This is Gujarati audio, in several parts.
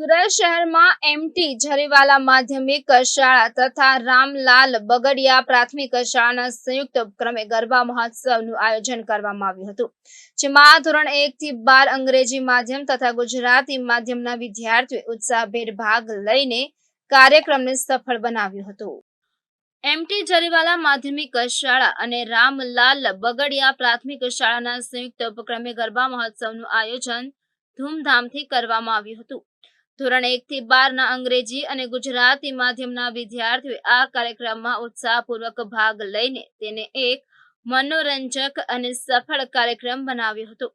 સુરત શહેરમાં એમટી ઝરીવાલા માધ્યમિક શાળા તથા રામલાલ બગડિયા પ્રાથમિક શાળાના સંયુક્ત ઉપક્રમે ગરબા મહોત્સવનું આયોજન કરવામાં આવ્યું હતું. જેમાં ધોરણ એક થી બાર અંગ્રેજી માધ્યમ તથા ગુજરાતી માધ્યમના વિદ્યાર્થીઓ ઉત્સાહભેર ભાગ લઈને કાર્યક્રમને સફળ બનાવ્યું હતું. એમટી જરીવાલા માધ્યમિક શાળા અને રામલાલ બગડિયા પ્રાથમિક શાળાના સંયુક્ત ઉપક્રમે ગરબા મહોત્સવનું આયોજન ધૂમધામથી કરવામાં આવ્યું હતું. ધોરણ એક થી બાર ના અંગ્રેજી અને ગુજરાતી માધ્યમના વિદ્યાર્થીઓએ આ કાર્યક્રમમાં ઉત્સાહપૂર્વક ભાગ લઈને તેને એક મનોરંજક અને સફળ કાર્યક્રમ બનાવ્યો હતો.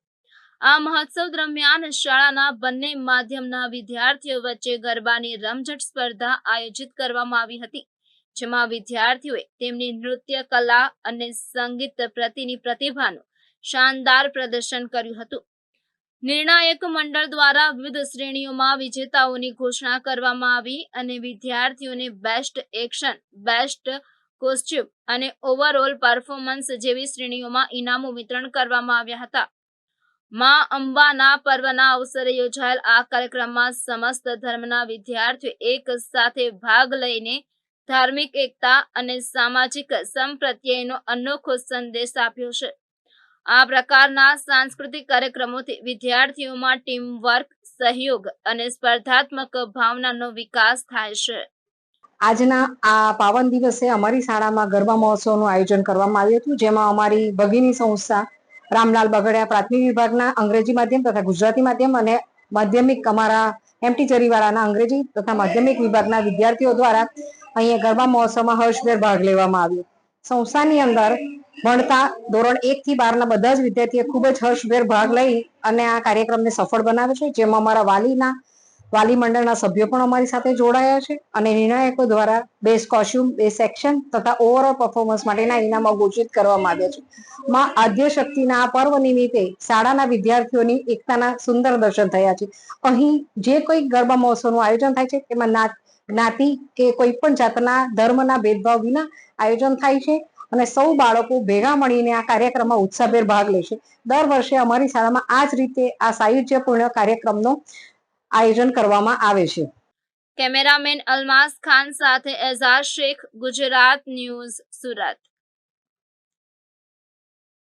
આ મહોત્સવ દરમિયાન શાળાના બંને માધ્યમના વિદ્યાર્થીઓ વચ્ચે ગરબાની રમઝટ સ્પર્ધા આયોજિત કરવામાં આવી હતી, જેમાં વિદ્યાર્થીઓએ તેમની નૃત્ય કલા અને સંગીત પ્રતિની પ્રતિભાનું શાનદાર પ્રદર્શન કર્યું હતું. નિર્ણાયક મંડળ દ્વારા વિવિધ શ્રેણીઓમાં વિજેતાઓની ઘોષણા કરવામાં આવી અને વિદ્યાર્થીઓને બેસ્ટ એક્શન બેસ્ટ કોસ્ચ્યુમ અને ઓવરઓલ પરફોર્મન્સ જેવી શ્રેણીઓમાં ઇનામો વિતરણ કરવામાં આવ્યા હતા. માં અંબાના પર્વના અવસરે યોજાયેલ આ કાર્યક્રમમાં સમસ્ત ધર્મના વિદ્યાર્થીઓ એક સાથે ભાગ લઈને ધાર્મિક એકતા અને સામાજિક સંપ્રત્યયનો અનોખો સંદેશ આપ્યો છે. આ પ્રકારના સાંસ્કૃતિક કાર્યક્રમોથી વિદ્યાર્થીઓમાં ટીમ વર્ક સહયોગ અને સ્પર્ધાત્મક ભાવનાનો વિકાસ થાય છે. આજના આ પાવન દિવસે અમારી શાળામાં ગરબા મહોત્સવનું આયોજન કરવામાં આવ્યું હતું, જેમાં અમારી ભગીની સંસ્થા, રામલાલ બગડિયા પ્રાથમિક વિભાગના અંગ્રેજી માધ્યમ તથા ગુજરાતી માધ્યમ અને માધ્યમિક અમારા એમટી ચરીવાળાના અંગ્રેજી તથા માધ્યમિક વિભાગના વિદ્યાર્થીઓ દ્વારા અહીંયા ગરબા મહોત્સવમાં હર્ષભેર ભાગ લેવામાં આવ્યો. સંસ્થાની અંદર ભણતા ધોરણ એક થી બારના બધા જ વિદ્યાર્થીઓ ખૂબ જ હર્ષભેર ભાગ લઈ અને આ કાર્યક્રમને સફળ બનાવે છે. જેમાં અમારા વાલીના, વાલી મંડળના સભ્યો પણ અમારી સાથે જોડાયા છે અને નિર્ણાયકો દ્વારા બેસ્ટ કોસ્ચ્યુમ બેસ્ટ સેક્શન તથા ઓવરઓલ પરફોર્મન્સ માટેના ઇનામો ઘોષિત કરવામાં આવ્યા છે. માં આદ્ય શક્તિના આ પર્વ નિમિત્તે શાળાના વિદ્યાર્થીઓની એકતાના સુંદર દર્શન થયા છે. અહીં જે કોઈ ગરબા મહોત્સવનું આયોજન થાય છે તેમાં જ્ઞાતિ કે કોઈ પણ જાતના ધર્મના ભેદભાવ વિના આયોજન થાય છે. અને સૌ બાળકો ભેગા મળીને આ કાર્યક્રમમાં ઉત્સાહભેર ભાગ લેશે. દર વર્ષે અમારી શાળામાં આ જ રીતે આ સાયુજ્યપૂર્ણ કાર્યક્રમનો આયોજન કરવામાં આવે છે. કેમેરામેન અલમાસ ખાન સાથે એઝાઝ શેખ, ગુજરાત ન્યૂઝ સુરત.